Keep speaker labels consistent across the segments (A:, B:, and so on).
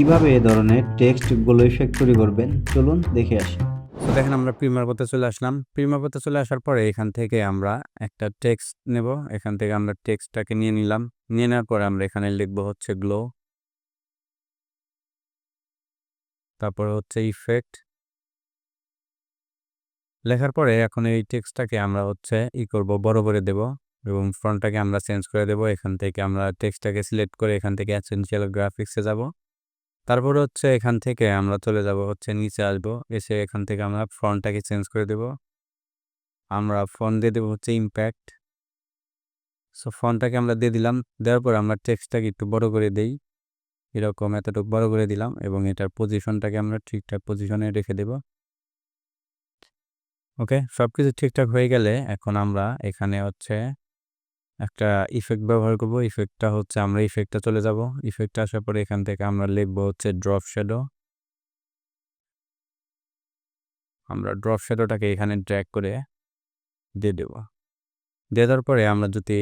A: কীভাবে এ ধরনের টেক্সটগুলো ইফেক্ট তৈরি করবেন? চলুন দেখে আসি।
B: তো দেখেন আমরা প্রিমিয়ার পথে চলে আসলাম। প্রিমার পথে চলে আসার পরে এখান থেকে আমরা একটা টেক্সট নেব। এখান থেকে আমরা টেক্সটটাকে নিয়ে নিলাম। নিয়ে নেওয়ার পরে আমরা এখানে লিখব হচ্ছে গ্লো তারপরে হচ্ছে ইফেক্ট লেখার পরে এখন এই টেক্সটটাকে আমরা হচ্ছে ই করব, বড় করে দেব এবং ফ্রন্টটাকে আমরা চেঞ্জ করে দেব। এখান থেকে আমরা টেক্সটটাকে সিলেক্ট করে এখান থেকে অ্যাসেনশিয়াল গ্রাফিক্সে যাব। তারপরে হচ্ছে এখান থেকে আমরা চলে যাব হচ্ছে নিচে আসব। এসে এখান থেকে আমরা ফ্রন্টটাকে চেঞ্জ করে দেব। আমরা ফন্ট দিয়ে দেবো হচ্ছে ইম্প্যাক্ট। সো ফন্টটাকে আমরা দিয়ে দিলাম। দেওয়ার পর আমরা টেক্সটটাকে একটু বড় করে দেই। এরকম এতটুকু বড় করে দিলাম এবং এটার পজিশনটাকে আমরা ঠিকঠাক পজিশনে রেখে দেব। ওকে? সব কিছু ঠিকঠাক হয়ে গেলে এখন আমরা এখানে হচ্ছে একটা ইফেক্ট ব্যবহার করব। ইফেক্টটা হচ্ছে আমরা ইফেক্টটা চলে যাব। ইফেক্টটা আসার পরে এখান থেকে আমরা লিখব হচ্ছে ড্রপ শ্যাডো আমরা ড্রপ শ্যাডোটাকে এখানে ড্র্যাগ করে দিয়ে দেব। দিয়ে দেওয়ার পরে আমরা যদি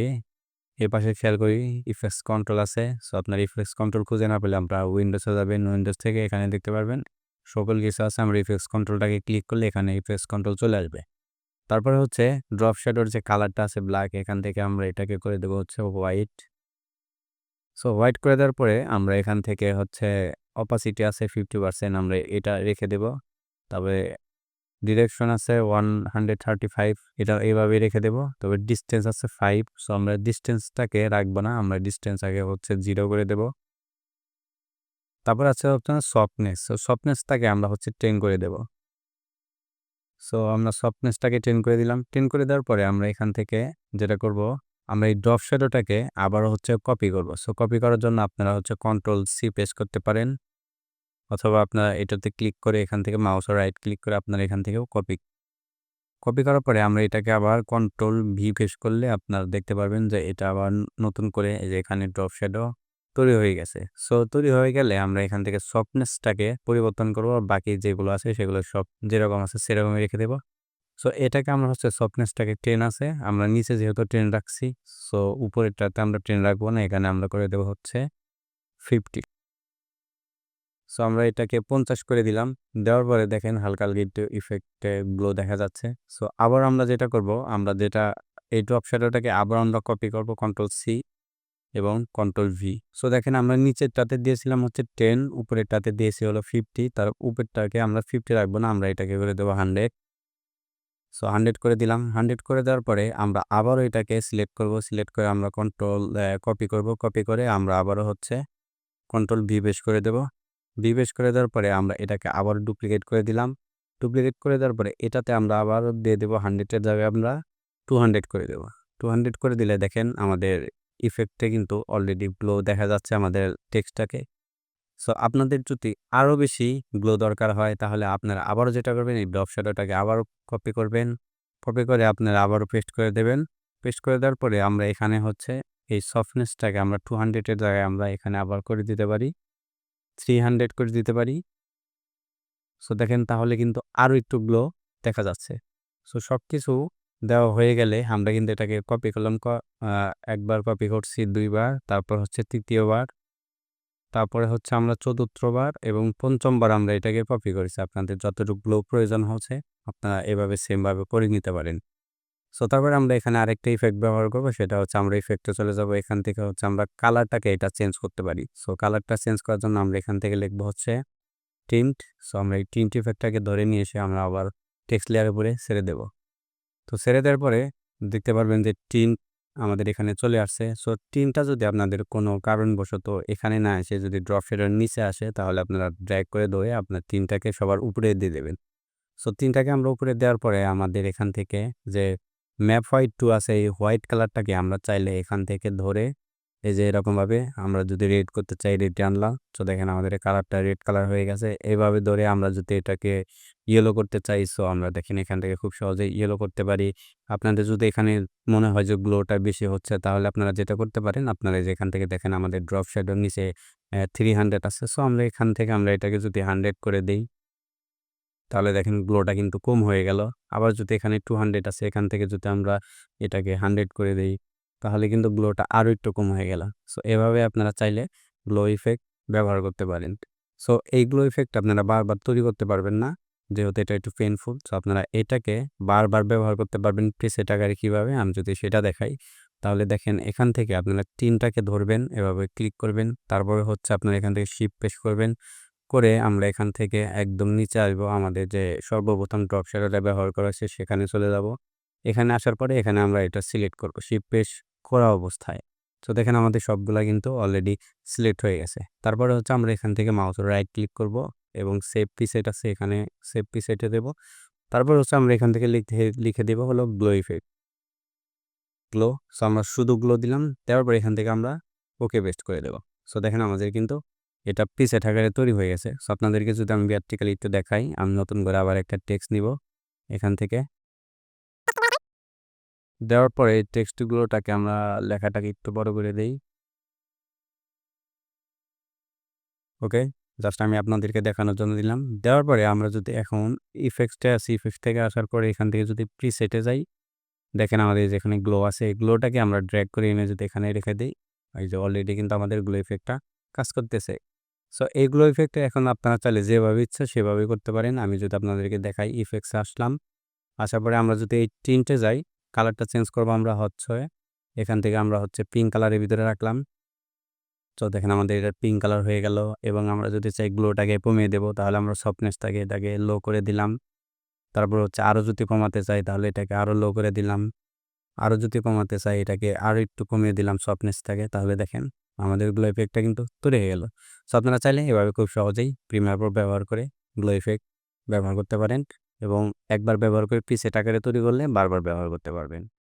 B: এ পাশে খেয়াল করি ইফেক্টস কন্ট্রোল আছে। সো আপনার ইফেক্টস কন্ট্রোল খুঁজে না পেলে আমরা উইন্ডোজে যাবেন উইন্ডোজ থেকে এখানে দেখতে পারবেন। সকল কিছু আছে, আমরা ইফেক্টস কন্ট্রোলটাকে ক্লিক করলে এখানে ইফেক্টস কন্ট্রোল চলে আসবে। তারপরে হচ্ছে ড্রপ শ্যাডোর যে কালারটা আছে ব্ল্যাক এখান থেকে আমরা এটাকে করে দেবো হচ্ছে হোয়াইট সো হোয়াইট করে দেওয়ার পরে আমরা এখান থেকে হচ্ছে অপাসিটি আছে ফিফটি পার্সেন্ট আমরা এটা রেখে দেব। তবে ডিরেকশন আছে ওয়ান হান্ড্রেড থার্টি ফাইভ এটা এইভাবে রেখে দেবো। তবে ডিস্টেন্স আছে ফাইভ সো আমরা ডিস্টেন্সটাকে রাখব না, আমরা ডিস্টেন্স আগে হচ্ছে জিরো করে দেব। তারপর আছে হচ্ছে সফটনেস সফটনেসটাকে আমরা হচ্ছে টেন করে দেব। সো আমরা সফটনেসটাকে টেন করে দিলাম। টেন করে দেওয়ার পরে আমরা এখান থেকে যেটা করব, আমরা এই ড্রপ শ্যাডোটাকে আবারও হচ্ছে কপি করব। সো কপি করার জন্য আপনারা হচ্ছে কন্ট্রোল সি পেস করতে পারেন। অথবা আপনারা এটাতে ক্লিক করে এখান থেকে মাউস রাইট ক্লিক করে আপনারা এখান থেকেও কপি কপি করার পরে আমরা এটাকে আবার কন্ট্রোল ভি পেশ করলে আপনারা দেখতে পারবেন যে এটা আবার নতুন করে যে এখানে ড্রপ শ্যাডো তৈরি হয়ে গেছে। সো তৈরি হয়ে গেলে আমরা এখান থেকে সফটনেসটাকে পরিবর্তন করব বাকি যেগুলো আছে সেগুলো সব যেরকম আছে সেরকমই রেখে দেবো। সো এটাকে আমরা হচ্ছে সফটনেসটাকে ট্রেন আছে। আমরা নিচে যেহেতু ট্রেন রাখছি সো উপরেরটাতে আমরা ট্রেন রাখব না, এখানে আমরা করে দেবো হচ্ছে ফিফটি সো আমরা এটাকে পঞ্চাশ করে দিলাম। দেওয়ার পরে দেখেন হালকা হালকা একটু ইফেক্টে গ্লো দেখা যাচ্ছে। সো আবার আমরা যেটা করব, আমরা যেটা, এই ড্রপ শ্যাডোটাকে আবার আমরা কপি করব কন্ট্রোল সি এবং কন্ট্রোল ভি সো দেখেন আমরা নিচেরটাতে দিয়েছিলাম হচ্ছে টেন উপরেরটাতে দিয়েছি হলো ফিফটি তার উপরটাকে আমরা ফিফটি রাখব না, আমরা এটাকে করে দেবো হান্ড্রেড সো হান্ড্রেড করে দিলাম হান্ড্রেড করে দেওয়ার পরে আমরা আবারও এটাকে সিলেক্ট করব সিলেক্ট করে আমরা কন্ট্রোল কপি করব কপি করে আমরা আবারও হচ্ছে কন্ট্রোল ভি বেশ করে দেব। ভি বেশ করে দেওয়ার পরে আমরা এটাকে আবার ডুপ্লিকেট করে দিলাম। ডুপ্লিকেট করে দেওয়ার পরে এটাতে আমরা আবার দিয়ে দেবো হান্ড্রেডের জায়গায় আমরা টু হান্ড্রেড করে দেবো। টু হান্ড্রেড করে দিলে দেখেন আমাদের ইফেক্টে কিন্তু অলরেডি গ্লো দেখা যাচ্ছে আমাদের টেক্সটটাকে সো আপনাদের যদি আরও বেশি গ্লো দরকার হয়, তাহলে আপনারা আবারও যেটা করবেন, এই ড্রপ শ্যাডোটাকে আবারও কপি করবেন। কপি করে আপনারা আবারও পেস্ট করে দেবেন। পেস্ট করে দেওয়ার পরে আমরা এখানে হচ্ছে এই সফটনেসটাকে আমরা টু হান্ড্রেডের জায়গায় আমরা এখানে আবার করে দিতে পারি। থ্রি হান্ড্রেড করে দিতে পারি। সো দেখেন তাহলে কিন্তু আরও একটু গ্লো দেখা যাচ্ছে। সো সব কিছু দেওয়া হয়ে গেলে আমরা কিন্তু এটাকে কপি করলাম। একবার কপি করছি দুইবার, তারপর হচ্ছে তৃতীয়বার, তারপরে হচ্ছে আমরা চতুর্থবার এবং পঞ্চমবার আমরা এটাকে কপি করেছি। আপনাদের যতটুকু প্রয়োজন হচ্ছে, আপনারা এভাবে সেমভাবে করে নিতে পারেন। সো তারপরে আমরা এখানে আরেকটা ইফেক্ট ব্যবহার করব, সেটা হচ্ছে আমরা ইফেক্টে চলে যাব। এখান থেকে হচ্ছে আমরা কালারটাকে এটা চেঞ্জ করতে পারি। সো কালারটা চেঞ্জ করার জন্য আমরা এখান থেকে লিখব হচ্ছে টিন্ট সো আমরা এই টিন্ট ইফেক্টটাকে ধরে নিয়ে এসে আমরা আবার টেক্সট লেয়ারের উপরে ছেড়ে দেব। তো ছেড়ে দেওয়ার পরে দেখতে পারবেন যে টিম আমাদের এখানে চলে আসছে। সো টিনটা যদি আপনাদের কোনো কারণবশত এখানে না এসে যদি ড্রপ শেডার নিচে আসে, তাহলে আপনারা ড্র্যাগ করে ধরে আপনার টিমটাকে সবার উপরে দিয়ে দেবেন। সো টিমটাকে আমরা উপরে দেওয়ার পরে আমাদের এখান থেকে যে ম্যাপ হোয়াইট টু আছে, এই হোয়াইট কালারটাকে আমরা চাইলে এখান থেকে ধরে এই যে এরকমভাবে আমরা যদি রেড করতে চাই, রেডে আনলাম। তো দেখেন আমাদের কালারটা রেড কালার হয়ে গেছে। এইভাবে ধরে আমরা যদি এটাকে ইয়েলো করতে চাই সো আমরা দেখেন এখান থেকে খুব সহজে ইয়েলো করতে পারি। আপনাদের যদি এখানে মনে হয় যে গ্লোটা বেশি হচ্ছে, তাহলে আপনারা যেটা করতে পারেন, আপনারা যে এখান থেকে দেখেন আমাদের ড্রপ শ্যাডোর নিচে থ্রি হান্ড্রেড আছে। সো আমরা এখান থেকে আমরা এটাকে যদি হান্ড্রেড করে দিই, তাহলে দেখেন গ্লোটা কিন্তু কম হয়ে গেল। আবার যদি এখানে টু হান্ড্রেড আছে, এখান থেকে যদি আমরা এটাকে হান্ড্রেড করে দিই তাহলে কিন্তু গ্লোটা আরও একটু কম হয়ে গেল। সো, এভাবে আপনারা চাইলে গ্লো ইফেক্ট ব্যবহার করতে পারেন। সো, এই গ্লো ইফেক্ট আপনারা বারবার তৈরি করতে পারবেন না। যেহেতু এটা একটু পেনফুল সো আপনারা এটাকে বারবার ব্যবহার করতে পারবেন। প্রিসেট আকারে কীভাবে? আমি যদি সেটা দেখাই, তাহলে দেখেন এখান থেকে আপনারা তিনটাকে ধরবেন, এভাবে ক্লিক করবেন। তারপরে হচ্ছে আপনারা এখান থেকে শিপ পেশ করবেন। করে আমরা এখান থেকে একদম নিচে আসব। আমাদের যে সর্বপ্রথম ড্রপ শ্যাডোটা ব্যবহার করা সেখানে চলে যাব। এখানে আসার পরে এখানে আমরা এটা সিলেক্ট করব। শিপ পেশ করা অবস্থায়। তো দেখেন আমাদের সবগুলা কিন্তু অলরেডি সিলেক্ট হয়ে গেছে। তারপরে হচ্ছে আমরা এখান থেকে মাউস রাইট ক্লিক করব এবং সেভ প্রিসেট আছে এখানে সেভ প্রিসেটে দেব। তারপর হচ্ছে আমরা এখান থেকে লিখে লিখে দেবো হলো গ্লো ইফেক্ট গ্লো সো আমরা শুধু গ্লো দিলাম, দেওয়ার পর এখান থেকে আমরা ওকে বেস্ট করে দেবো। সো দেখেন আমাদের কিন্তু এটা প্রিসেট আকারে তৈরি হয়ে গেছে। সো আপনাদেরকে যদি আমি ভার্টিক্যালি একটু দেখাই, আমি নতুন করে আবার একটা টেক্সট নিব এখান থেকে। দেওয়ার পরে এই টেক্সটগুলোটাকে আমরা লেখাটাকে একটু বড় করে দেই। ওকে, জাস্ট আমি আপনাদেরকে দেখানোর জন্য দিলাম। দেওয়ার পরে আমরা যদি এখন ইফেক্টসটা আছে ইফেক্ট থেকে আসার পরে এখান থেকে যদি প্রিসেটে যাই, দেখেন আমাদের যেখানে গ্লো আছে, এই গ্লোটাকে আমরা ড্র্যাগ করে এনে যদি এখানে রেখে দিই, এই যে অলরেডি কিন্তু আমাদের গ্লো ইফেক্টটা কাজ করতেছে। সো এই গ্লো ইফেক্টটা এখন আপনারা চাইলে যেভাবে ইচ্ছা সেভাবে করতে পারেন। আমি যদি আপনাদেরকে দেখাই ইফেক্টসে আসলাম, আসার পরে আমরা যদি এই টিনটে যাই কালারটা চেঞ্জ করব আমরা হচ্ছে এখান থেকে আমরা হচ্ছে পিঙ্ক কালারের ভিতরে রাখলাম। তো দেখেন আমাদের এটা পিঙ্ক কালার হয়ে গেল এবং আমরা যদি চাই গ্লোটাকে কমিয়ে দেবো, তাহলে আমরা সফটনেসটাকে এটাকে লো করে দিলাম। তারপর হচ্ছে আরও যদি কমাতে চাই, তাহলে এটাকে আরও লো করে দিলাম। আরও যদি কমাতে চাই, এটাকে আরও একটু কমিয়ে দিলাম সফটনেসটাকে তাহলে দেখেন আমাদের গ্লো ইফেক্টটা কিন্তু তৈরি হয়ে গেল। সো আপনারা চাইলে এভাবে খুব সহজেই প্রিমিয়ার প্রো ব্যবহার করে গ্লো ইফেক্ট ব্যবহার করতে পারেন। এবং একবার ব্যবহার করে পিসে আকারে তৈরি করলে বারবার ব্যবহার করতে পারবেন।